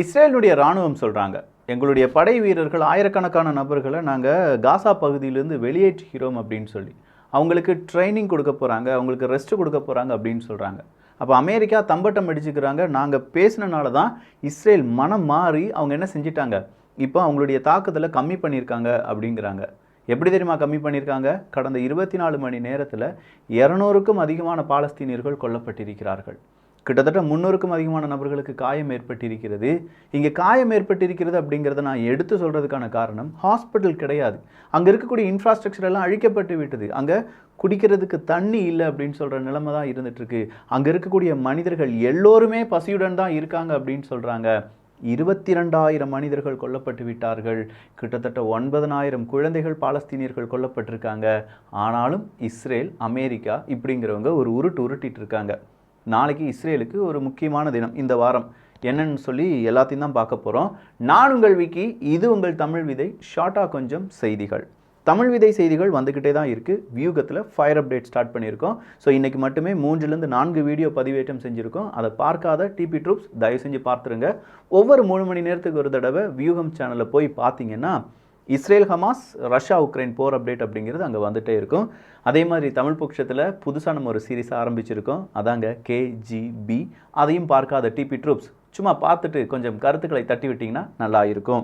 இஸ்ரேலுடைய ராணுவம் சொல்கிறாங்க எங்களுடைய படை வீரர்கள் ஆயிரக்கணக்கான நபர்களை நாங்கள் காசா பகுதியிலேருந்து வெளியேற்றுகிறோம் அப்படின்னு சொல்லி. அவங்களுக்கு ட்ரைனிங் கொடுக்க போகிறாங்க அவங்களுக்கு ரெஸ்ட் கொடுக்க போகிறாங்க அப்படின்னு சொல்கிறாங்க அப்போ அமெரிக்கா தம்பட்டம் அடிச்சுக்கிறாங்க. நாங்கள் பேசினனால தான் இஸ்ரேல் மனம் மாறி அவங்க என்ன செஞ்சிட்டாங்க? இப்போ அவங்களுடைய தாக்குதலை கம்மி பண்ணியிருக்காங்க அப்படிங்கிறாங்க. எப்படி தெரியுமா கம்மி பண்ணியிருக்காங்க? கடந்த இருபத்தி நாலு மணி நேரத்தில் இரநூறுக்கும் அதிகமான பாலஸ்தீனியர்கள் கொல்லப்பட்டிருக்கிறார்கள். கிட்டத்தட்ட முன்னூறுக்கும் அதிகமான நபர்களுக்கு காயம் ஏற்பட்டிருக்கிறது. இங்கே காயம் ஏற்பட்டிருக்கிறது அப்படிங்கிறத நான் எடுத்து சொல்கிறதுக்கான காரணம் ஹாஸ்பிட்டல் கிடையாது. அங்கே இருக்கக்கூடிய இன்ஃப்ராஸ்ட்ரக்சர் எல்லாம் அழிக்கப்பட்டு விட்டது. அங்கே குடிக்கிறதுக்கு தண்ணி இல்லை அப்படின்னு சொல்கிற நிலைமை தான் இருந்துகிட்ருக்கு அங்கே இருக்கக்கூடிய மனிதர்கள் எல்லோருமே பசியுடன் தான் இருக்காங்க அப்படின்னு சொல்கிறாங்க இருபத்தி ரெண்டாயிரம் மனிதர்கள் கொல்லப்பட்டு விட்டார்கள். கிட்டத்தட்ட ஒன்பதனாயிரம் குழந்தைகள் பாலஸ்தீனியர்கள் கொல்லப்பட்டிருக்காங்க. ஆனாலும் இஸ்ரேல் அமெரிக்கா இப்படிங்கிறவங்க ஒரு உருட்டு உருட்டிட்டு இருக்காங்க. நாளைக்கு இஸ்ரேலுக்கு ஒரு முக்கியமான தினம் இந்த வாரம். என்னன்னு சொல்லி எல்லாத்தையும் தான் பார்க்க போகிறோம் நான் உங்கள் விக்கி இது உங்கள் தமிழ் விதை ஷார்ட்டாக கொஞ்சம் செய்திகள். தமிழ் விதை செய்திகள் வந்துக்கிட்டே தான் இருக்குது வியூகத்தில் ஃபயர் அப்டேட் ஸ்டார்ட் பண்ணியிருக்கோம். ஸோ இன்றைக்கி மட்டுமே மூன்றுலேருந்து நான்கு வீடியோ பதிவேற்றம் செஞ்சுருக்கோம். அதை பார்க்காத டிபி ட்ரூப்ஸ் தயவு செஞ்சு பார்த்துருங்க. ஒவ்வொரு மூணு மணி நேரத்துக்கு ஒரு தடவை வியூகம் சேனலில் போய் பார்த்தீங்கன்னா இஸ்ரேல் ஹமாஸ் ரஷ்யா உக்ரைன் போர் அப்டேட் அப்படிங்கிறது அங்கே வந்துகிட்டே இருக்கும். அதே மாதிரி தமிழ் பட்சத்தில் புதுசாக நம்ம ஒரு சீரிஸ் ஆரம்பிச்சிருக்கோம். அதாங்க கேஜிபி அதையும் பார்க்காத டிபி ட்ரூப்ஸ் சும்மா பார்த்துட்டு கொஞ்சம் கருத்துக்களை தட்டி விட்டிங்கன்னா நல்லா இருக்கும்.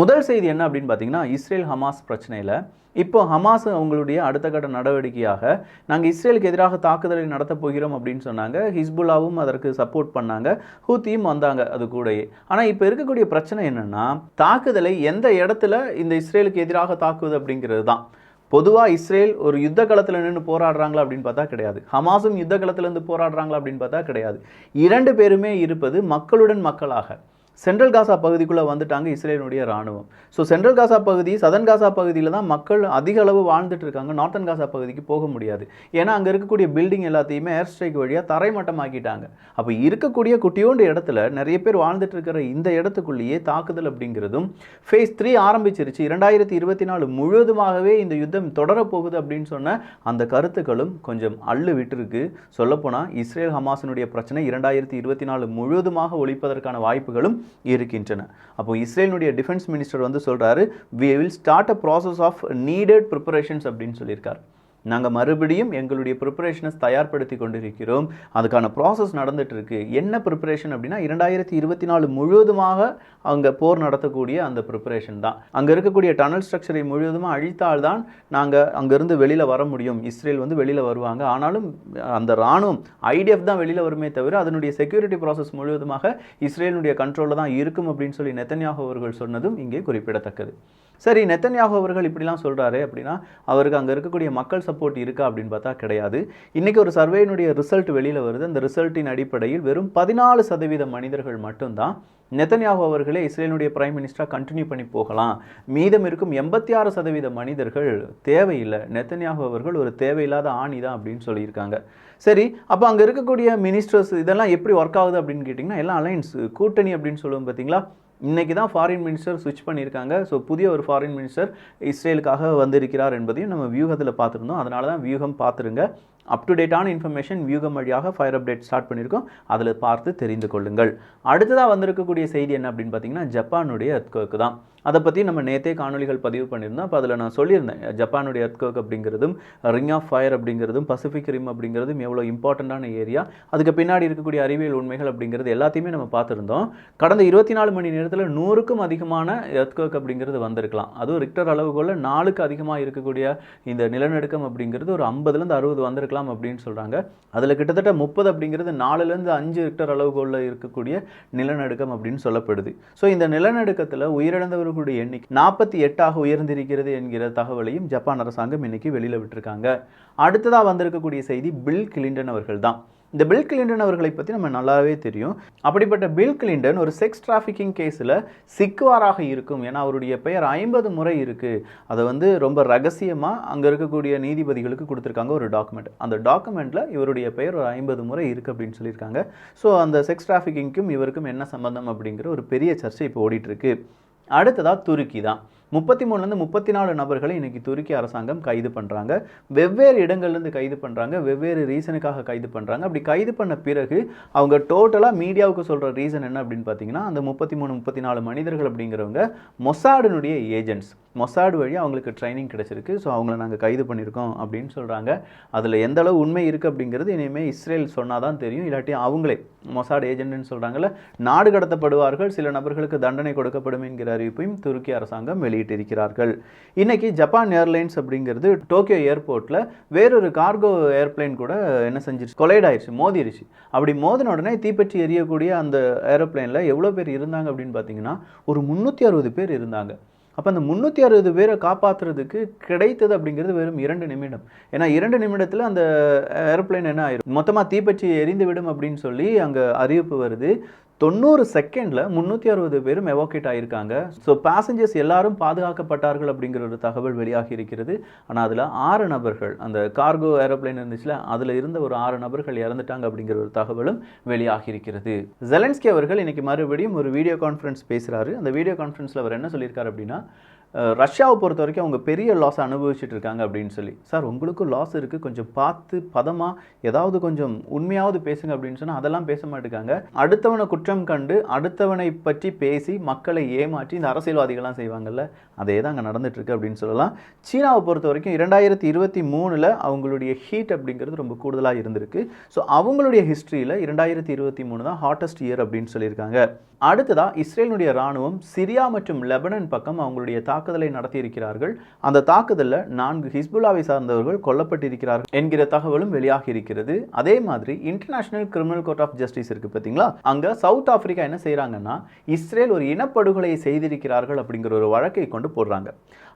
முதல் செய்தி என்ன அப்படின்னு பார்த்தீங்கன்னா இஸ்ரேல் ஹமாஸ் பிரச்சனையில் இப்போ ஹமாஸ் அவங்களுடைய அடுத்த கட்ட நடவடிக்கையாக நாங்கள் இஸ்ரேலுக்கு எதிராக தாக்குதலை நடத்தப் போகிறோம் அப்படின்னு சொன்னாங்க. ஹிஸ்புல்லாவும் அதற்கு சப்போர்ட் பண்ணாங்க. ஹூத்தியும் வந்தாங்க அது கூடயே. ஆனால் இப்போ இருக்கக்கூடிய பிரச்சனை என்னென்னா தாக்குதலை எந்த இடத்துல இந்த இஸ்ரேலுக்கு எதிராக தாக்குவது அப்படிங்கிறது தான். பொதுவாக இஸ்ரேல் ஒரு யுத்த களத்தில் நின்று போராடுறாங்களா அப்படின்னு பார்த்தா கிடையாது. ஹமாஸும் யுத்த களத்திலேருந்து போராடுறாங்களா அப்படின்னு பார்த்தா கிடையாது. இரண்டு பேருமே இருப்பது மக்களுடன் மக்களாக. சென்ட்ரல் காசா பகுதிக்குள்ளே வந்துட்டாங்க இஸ்ரேலினுடைய ராணுவம் ஸோ சென்ட்ரல் காசா பகுதி சதன் காசா பகுதியில் தான் மக்கள் அதிக அளவு வாழ்ந்துட்டு இருக்காங்க. நார்த்தன் காசா பகுதிக்கு போக முடியாது. ஏன்னா அங்கே இருக்கக்கூடிய பில்டிங் எல்லாத்தையுமே ஏர் ஸ்ட்ரைக் வழியாக தரைமட்டமாக்கிட்டாங்க. அப்போ இருக்கக்கூடிய குட்டியோண்டு இடத்துல நிறைய பேர் வாழ்ந்துட்டு இருக்கிற இந்த இடத்துக்குள்ளேயே தாக்குதல் அப்படிங்கிறதும் ஃபேஸ் த்ரீ ஆரம்பிச்சிருச்சு. இரண்டாயிரத்தி இருபத்தி நாலு முழுவதுமாகவே இந்த யுத்தம் தொடரப்போகுது அப்படின்னு சொன்ன அந்த கருத்துக்களும் கொஞ்சம் அள்ளு விட்டுருக்கு சொல்லப்போனால் இஸ்ரேல் ஹமாஸினுடைய பிரச்சனை இரண்டாயிரத்தி இருபத்தி நாலு முழுவதுமாக ஒழிப்பதற்கான வாய்ப்புகளும் இருக்கின்றன. அப்போ இஸ்ரேலினுடைய டிஃபென்ஸ் மினிஸ்டர் வந்து சொல்கிறாரு we will start a process of needed preparations அப்படின்னு சொல்லியிருக்காரு. நாங்கள் மறுபடியும் எங்களுடைய ப்ரிப்பரேஷனை தயார்படுத்தி கொண்டிருக்கிறோம். அதுக்கான ப்ராசஸ் நடந்துட்டு இருக்கு என்ன ப்ரிப்பரேஷன் அப்படின்னா இரண்டாயிரத்தி இருபத்தி நாலு முழுவதுமாக அங்கே போர் நடத்தக்கூடிய அந்த ப்ரிப்பரேஷன் தான். அங்கே இருக்கக்கூடிய டனல் ஸ்ட்ரக்சரை முழுவதுமாக அழித்தால்தான் நாங்கள் அங்கேருந்து வெளியில் வர முடியும். இஸ்ரேல் வந்து வெளியில் வருவாங்க. ஆனாலும் அந்த இராணுவம் ஐடிஎஃப் தான் வெளியில் வருமே தவிர அதனுடைய செக்யூரிட்டி ப்ராசஸ் முழுவதுமாக இஸ்ரேலுடைய கண்ட்ரோலில் தான் இருக்கும் அப்படின்னு சொல்லி நெத்தன்யாகு அவர்கள் சொன்னதும் இங்கே குறிப்பிடத்தக்கது. சரி நெத்தன்யாகு அவர்கள் இப்படிலாம் சொல்கிறாரு அப்படின்னா அவருக்கு அங்கே இருக்கக்கூடிய மக்கள் சப்போர்ட் இருக்கா அப்படின்னு பார்த்தா கிடையாது. இன்றைக்கி ஒரு சர்வேனுடைய ரிசல்ட் வெளியில் வருது. அந்த ரிசல்ட்டின் அடிப்படையில் வெறும் பதினாலு சதவீத மனிதர்கள் மட்டும்தான் நெத்தன்யாகு அவர்களே இஸ்ரேலுடைய பிரைம் மினிஸ்டராக கண்டினியூ பண்ணி போகலாம். மீதம் இருக்கும் எண்பத்தி ஆறு சதவீத மனிதர்கள் தேவையில்லை. நெத்தன்யாகு அவர்கள் ஒரு தேவையில்லாத ஆணி தான் அப்படின்னு சொல்லியிருக்காங்க. சரி அப்போ அங்கே இருக்கக்கூடிய மினிஸ்டர்ஸ் இதெல்லாம் எப்படி ஒர்க் ஆகுது அப்படின்னு கேட்டிங்கன்னா எல்லாம் அலைன்ஸ் கூட்டணி அப்படின்னு சொல்லுவோம் பார்த்தீங்களா? இன்றைக்கி தான் ஃபாரின் மினிஸ்டர் சுவிட்ச் பண்ணியிருக்காங்க. ஸோ புதிய ஒரு ஃபாரின் மினிஸ்டர் இஸ்ரேலுக்காக வந்திருக்கிறார் என்பதையும் நம்ம வியூகத்தில் பார்த்துருந்தோம். அதனால தான் வியூகம் பார்த்துருங்க. அப் டு டேட்டான இன்ஃபர்மேஷன் வியூகம் வழியாக ஃபயர் அப்டேட் ஸ்டார்ட் பண்ணியிருக்கோம். அதில் பார்த்து தெரிந்து கொள்ளுங்கள். அடுத்ததாக வந்திருக்கக்கூடிய செய்தி என்ன அப்படின்னு பார்த்தீங்கன்னா ஜப்பானுடைய எர்த்கோக்கு தான். அதை பற்றி நம்ம நேத்தே காணொலிகள் பதிவு பண்ணியிருந்தோம். அப்போ அதில் நான் சொல்லியிருந்தேன். ஜப்பானுடைய எர்த்கோக் அப்படிங்கிறதும் ரிங் ஆஃப் ஃபயர் அப்படிங்கிறதும் பசிபிக் ரிம் அப்படிங்கிறதும் எவ்வளோ இம்பார்ட்டண்ட்டான ஏரியா அதுக்கு பின்னாடி இருக்கக்கூடிய அறிவியல் உண்மைகள் அப்படிங்கிறது எல்லாத்தையுமே நம்ம பார்த்துருந்தோம். கடந்த இருபத்தி நாலு மணி நேரத்தில் நூறுக்கும் அதிகமான எர்த்கோக் அப்படிங்கிறது வந்திருக்கலாம். அதுவும் ரிக்டர் அளவுகோலில் நாலுக்கு அதிகமாக இருக்கக்கூடிய இந்த நிலநடுக்கம் அப்படிங்கிறது ஒரு ஐம்பதுலேருந்து அறுபது வந்திருக்கலாம். அப்படின்னு சொல்கிறாங்க அதில் கிட்டத்தட்ட முப்பது அப்படிங்கிறது நாலுலேருந்து அஞ்சு ரிக்டர் அளவுகோலில் இருக்கக்கூடிய நிலநடுக்கம் அப்படின்னு சொல்லப்படுது. ஸோ இந்த நிலநடுக்கத்தில் உயிரிழந்தவர்களுடைய எண்ணிக்கை நாற்பத்தி எட்டாக உயர்ந்திருக்கிறது என்கிற தகவலையும் ஜப்பான் அரசாங்கம் இன்னைக்கு வெளியில் விட்டுருக்காங்க. அடுத்ததாக வந்திருக்கக்கூடிய செய்தி பில் கிளின்டன் அவர்கள் தான் இந்த பில் கிளின்டன் அவர்களை பற்றி நம்ம நல்லாவே தெரியும். அப்படிப்பட்ட பில் கிளின்டன் ஒரு செக்ஸ் டிராஃபிக்கிங் கேஸில் சிக்குவாராக இருக்கும். ஏன்னா அவருடைய பெயர் ஐம்பது முறை இருக்குது அதை வந்து ரொம்ப ரகசியமாக அங்கே இருக்கக்கூடிய நீதிபதிகளுக்கு கொடுத்துருக்காங்க ஒரு டாக்குமெண்ட் அந்த டாக்குமெண்ட்டில் இவருடைய பெயர் ஒரு ஐம்பது முறை இருக்குது அப்படின்னு சொல்லியிருக்காங்க. ஸோ அந்த செக்ஸ் டிராஃபிக்கிங்க்கும் இவருக்கும் என்ன சம்மந்தம் அப்படிங்கிற ஒரு பெரிய சர்ச்சை இப்போ ஓடிட்டுருக்கு அடுத்ததாக துருக்கி தான். முப்பத்தி மூணுலேருந்து முப்பத்தி நாலு நபர்களை இன்றைக்கி துருக்கி அரசாங்கம் கைது பண்ணுறாங்க வெவ்வேறு இடங்கள்லேருந்து கைது பண்ணுறாங்க வெவ்வேறு ரீசனுக்காக கைது பண்ணுறாங்க அப்படி கைது பண்ண பிறகு அவங்க டோட்டலாக மீடியாவுக்கு சொல்கிற ரீசன் என்ன அப்படின்னு பார்த்தீங்கன்னா அந்த முப்பத்தி மூணு முப்பத்தி நாலு மனிதர்கள் அப்படிங்கிறவங்க மொசாடினுடைய ஏஜென்ட்ஸ் மொசாடு வழி அவங்களுக்கு ட்ரைனிங் கிடைச்சிருக்கு. ஸோ அவங்கள நாங்கள் கைது பண்ணியிருக்கோம் அப்படின்னு சொல்கிறாங்க அதில் எந்த அளவு உண்மை இருக்குது அப்படிங்கிறது இனிமேல் இஸ்ரேல் சொன்னால் தான் தெரியும். இல்லாட்டி அவங்களே மொசாடு ஏஜென்ட்னு சொல்கிறாங்கல்ல நாடு கடத்தப்படுவார்கள் சில நபர்களுக்கு தண்டனை கொடுக்கப்படும் என்கிற அறிவிப்பையும் துருக்கி அரசாங்கம் வெளியிட்டிருக்கிறார்கள். இன்றைக்கி ஜப்பான் ஏர்லைன்ஸ் அப்படிங்கிறது டோக்கியோ ஏர்போர்ட்டில் வேறொரு கார்கோ ஏர்பிளைன் கூட என்ன செஞ்சிருச்சு? கொலைட் ஆயிடுச்சு மோதிருச்சு. அப்படி மோதின உடனே தீப்பற்றி எரியக்கூடிய அந்த ஏரோப்ளேனில் எவ்வளோ பேர் இருந்தாங்க அப்படின்னு பார்த்தீங்கன்னா ஒரு முந்நூற்றி அறுபது பேர் இருந்தாங்க. அப்போ அந்த முந்நூற்றி அறுபது பேரை காப்பாற்றுறதுக்கு கிடைத்தது அப்படிங்கிறது வெறும் இரண்டு நிமிடம். ஏன்னா இரண்டு நிமிடத்தில் அந்த ஏரோப்ளேன் என்ன ஆயிரும்? மொத்தமாக தீப்பற்றி எரிந்து விடும் அப்படின்னு சொல்லி அங்கே அறிவிப்பு வருது. தொண்ணூறு செகண்டில் முந்நூற்றி அறுபது பேரும் எவோகேட் ஆகியிருக்காங்க ஸோ பேசஞ்சர்ஸ் எல்லாரும் பாதுகாக்கப்பட்டார்கள் அப்படிங்கிற ஒரு தகவல் வெளியாகி இருக்கிறது. ஆனால் அதில் ஆறு நபர்கள் அந்த கார்கோ ஏரோப்ளேன் இருந்துச்சுல அதில் இருந்த ஒரு ஆறு நபர்கள் இறந்துட்டாங்க அப்படிங்கிற ஒரு தகவலும் வெளியாகி இருக்கிறது. ஜெலன்ஸ்கி அவர்கள் இன்னைக்கு மறுபடியும் ஒரு வீடியோ கான்ஃபரன்ஸ் பேசுகிறாரு அந்த வீடியோ கான்ஃபரன்ஸில் அவர் என்ன சொல்லியிருக்காரு அப்படின்னா ரஷ்யாவை பொறுத்த வரைக்கும் அவங்க பெரிய லாஸ் அனுபவிச்சுட்டு இருக்காங்க அப்படின்னு சொல்லி. சார் உங்களுக்கும் லாஸ் இருக்குது கொஞ்சம் பார்த்து பதமாக ஏதாவது கொஞ்சம் உண்மையாவது பேசுங்க அப்படின்னு சொன்னால் அதெல்லாம் பேச மாட்டேங்காங்க அடுத்தவனை குற்றம் கண்டு அடுத்தவனை பற்றி பேசி மக்களை ஏமாற்றி இந்த அரசியல்வாதிகள்லாம் செய்வாங்கல்ல அதே தான் அங்கே நடந்துட்டு இருக்கு அப்படின்னு சொல்லலாம். சீனாவை பொறுத்த வரைக்கும் இரண்டாயிரத்தி இருபத்தி மூணில் அவங்களுடைய ஹீட் அப்படிங்கிறது ரொம்ப கூடுதலாக இருந்திருக்கு. ஸோ அவங்களுடைய ஹிஸ்ட்ரியில் இரண்டாயிரத்தி இருபத்தி மூணு தான் ஹாட்டஸ்ட் இயர் அப்படின்னு சொல்லியிருக்காங்க. அடுத்ததாக இஸ்ரேலினுடைய ராணுவம் சிரியா மற்றும் லெபனன் பக்கம் அவங்களுடைய தாக்குதலை நடத்தியிருக்கிறார்கள். அந்த தாக்குதலில் நான்கு ஹிஸ்புல்லாவை சார்ந்தவர்கள் கொல்லப்பட்டிருக்கிறார்கள் என்கிற தகவலும் வெளியாகி இருக்கிறது. அதே மாதிரி international criminal court of justice இருக்கு பார்த்தீங்களா? அங்கே சவுத் ஆப்பிரிக்கா என்ன செய்கிறாங்கன்னா இஸ்ரேல் ஒரு இனப்படுகொலையை செய்திருக்கிறார்கள் அப்படிங்கிற ஒரு வழக்கை கொண்டு போடுறாங்க.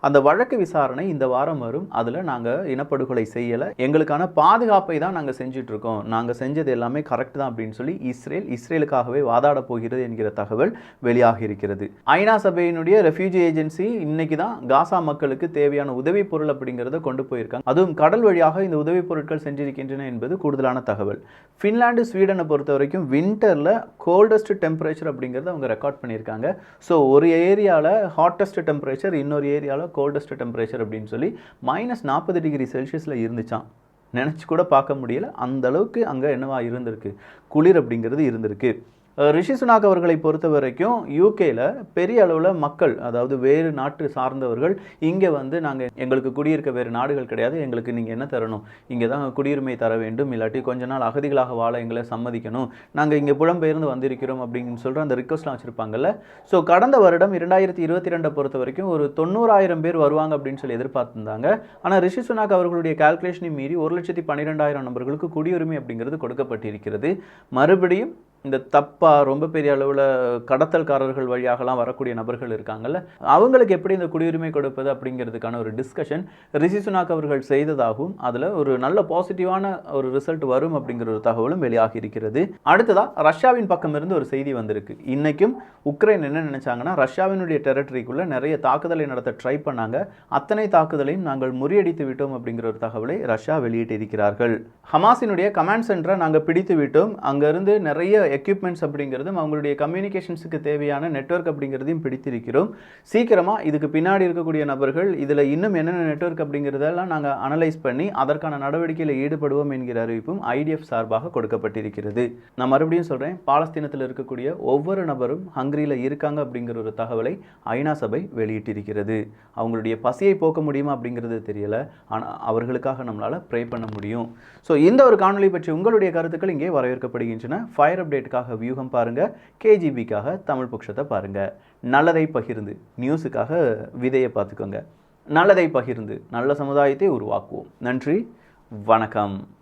அந்த வழக்கு விசாரணை இந்த வாரம் வரும். அதில் நாங்கள் இனப்படுகொலை செய்யலை. எங்களுக்கான பாதுகாப்பை தான் நாங்கள் செஞ்சுட்டு இருக்கோம். நாங்கள் செஞ்சது எல்லாமே கரெக்ட் தான் அப்படின்னு சொல்லி இஸ்ரேல் இஸ்ரேலுக்காகவே வாதாட போகிறது என்கிற தகவல் வெளியாகி இருக்கிறது ஐநா சபையினுடைய ரெஃப்யூஜி ஏஜென்சி இன்னைக்கு தான் காசா மக்களுக்கு தேவையான உதவி பொருள் அப்படிங்கிறத கொண்டு போயிருக்காங்க. அதுவும் கடல் வழியாக இந்த உதவி பொருட்கள் சென்றிருக்கின்றன என்பது கூடுதலான தகவல். ஃபின்லாண்டு ஸ்வீடனை பொறுத்த வரைக்கும் வின்டரில் கோல்டஸ்ட் டெம்பரேச்சர் அப்படிங்கிறத அவங்க ரெக்கார்ட் பண்ணியிருக்காங்க. ஸோ ஒரு ஏரியாவில் ஹாட்டஸ்ட் டெம்பரேச்சர் இன்னொரு ஏரியாவில் கோல்டஸ்ட் டெம்பரேச்சர் அப்படின்னு சொல்லி மைனஸ் நாற்பது டிகிரி செல்சியஸில் இருந்துச்சான் நினச்சி கூட பார்க்க முடியல. அந்த அளவுக்கு அங்கே என்னவா இருந்திருக்கு? குளிர் அப்படிங்கிறது இருந்திருக்கு. ரிஷி சுனாக் அவர்களை பொறுத்த வரைக்கும் யூகேயில் பெரிய அளவில் மக்கள் அதாவது வேறு நாட்டு சார்ந்தவர்கள் இங்கே வந்து நாங்கள் எங்களுக்கு குடியிருக்க வேறு நாடுகள் கிடையாது எங்களுக்கு நீங்கள் என்ன தரணும்? இங்கே தான் குடியுரிமை தர வேண்டும் இல்லாட்டி கொஞ்ச நாள் அகதிகளாக வாழ எங்களை சம்மதிக்கணும். நாங்கள் இங்கே புலம்பெயர்ந்து வந்திருக்கிறோம் அப்படின்னு சொல்கிற அந்த ரிக்வஸ்ட்லாம் வச்சுருப்பாங்கல்ல. ஸோ கடந்த வருடம் இரண்டாயிரத்தி இருபத்தி ரெண்டை பொறுத்த வரைக்கும் ஒரு தொண்ணூறாயிரம் பேர் வருவாங்க அப்படின்னு சொல்லி எதிர்பார்த்துருந்தாங்க. ஆனால் ரிஷி சுனாக் அவர்களுடைய கால்குலேஷனை மீறி ஒரு லட்சத்தி பன்னிரெண்டாயிரம் நபர்களுக்கு குடியுரிமை அப்படிங்கிறது கொடுக்கப்பட்டிருக்கிறது. மறுபடியும் இந்த தப்பாக ரொம்ப பெரிய அளவில் கடத்தல்காரர்கள் வழியாகலாம் வரக்கூடிய நபர்கள் இருக்காங்கல்ல அவங்களுக்கு எப்படி இந்த குடியுரிமை கொடுப்பது அப்படிங்கிறதுக்கான ஒரு டிஸ்கஷன் ரிஷி சுனாக் அவர்கள் செய்ததாகவும் அதில் ஒரு நல்ல பாசிட்டிவான ஒரு ரிசல்ட் வரும் அப்படிங்கிற ஒரு தகவலும் வெளியாகி இருக்கிறது. அடுத்ததாக ரஷ்யாவின் பக்கம் இருந்து ஒரு செய்தி வந்திருக்கு. இன்றைக்கும் உக்ரைன் என்ன நினச்சாங்கன்னா ரஷ்யாவினுடைய டெரிட்டரிக்குள்ள நிறைய தாக்குதலை நடத்த ட்ரை பண்ணாங்க. அத்தனை தாக்குதலையும் நாங்கள் முறியடித்து விட்டோம் அப்படிங்கிற ஒரு தகவலை ரஷ்யா வெளியிட்டிருக்கிறார்கள். ஹமாஸினுடைய கமாண்ட் சென்டரை நாங்கள் பிடித்து விட்டோம். அங்கேருந்து நிறைய எக்யூப்மெண்ட்ஸ் அப்படிங்கிறதும் அவங்களுடைய கம்யூனிகேஷன்ஸுக்கு தேவையான நெட்வொர்க் அப்படிங்கிறதையும் பிடித்திருக்கிறோம். சீக்கிரமாக இதுக்கு பின்னாடி இருக்கக்கூடிய நபர்கள் இதில் இன்னும் என்னென்ன நெட்வொர்க் அப்படிங்கிறதெல்லாம் நாங்கள் அனலைஸ் பண்ணி அதற்கான நடவடிக்கையில் ஈடுபடுவோம் என்கிற அறிவிப்பும் ஐடிஎஃப் சார்பாக கொடுக்கப்பட்டிருக்கிறது. நான் மறுபடியும் சொல்கிறேன் பாலஸ்தீனத்தில் இருக்கக்கூடிய ஒவ்வொரு நபரும் ஹங்கரியில் இருக்காங்க அப்படிங்கிற ஒரு தகவலை ஐநா சபை வெளியிட்டிருக்கிறது. அவங்களுடைய பசியை போக்க முடியுமா அப்படிங்கிறது தெரியல. ஆனால் அவர்களுக்காக நம்மளால் ப்ரே பண்ண முடியும். ஸோ இந்த ஒரு காணொலி பற்றி உங்களுடைய கருத்துக்கள் இங்கே வரவேற்கப்படுகின்றன. ஃபயர் அப்டேட் அப்டேட்டுக்காக வியூகம் பாருங்க. கேஜிபிக்காக தமிழ் புக்ஷத்தை பாருங்க. நல்லதை பகிர்ந்து நியூஸுக்காக விதையை பார்த்துக்கோங்க. நல்லதை பகிர்ந்து நல்ல சமுதாயத்தை உருவாக்குவோம். நன்றி வணக்கம்.